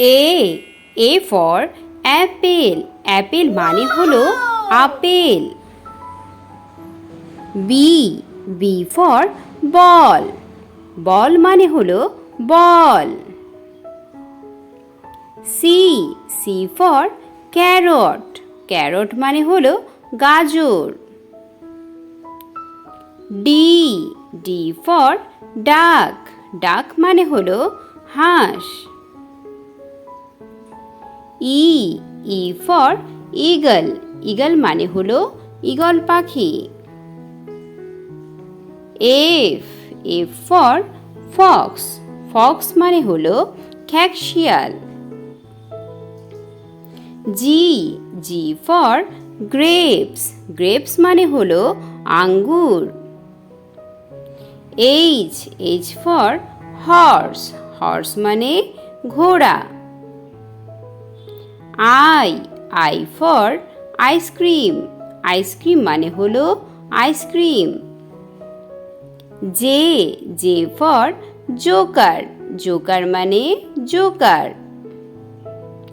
A A for apple apple মানে হলো apple. B B for ball ball মানে হলো ball C C for carrot carrot মানে হলো গাজর। ডি ডি ফর ডাক ডাক মানে হলো হাঁস। E E for eagle eagle মানে হলো ইগল পাখি। F F for fox fox মানে হলো খ্যাকশিয়াল G G for grapes grapes মানে হলো আঙ্গুর। H H for horse horse মানে ঘোড়া। I I for ice cream ice cream মানে হলো ice cream J J for joker joker মানে joker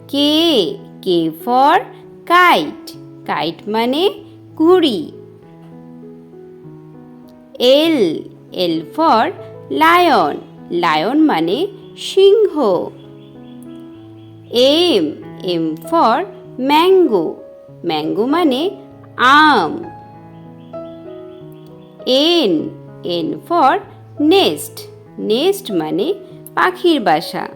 K K for kite kite মানে ঘুড়ি L L for lion lion মানে সিংহ। M M for mango mango মানে আম। N N for nest nest মানে পাখির বাসা।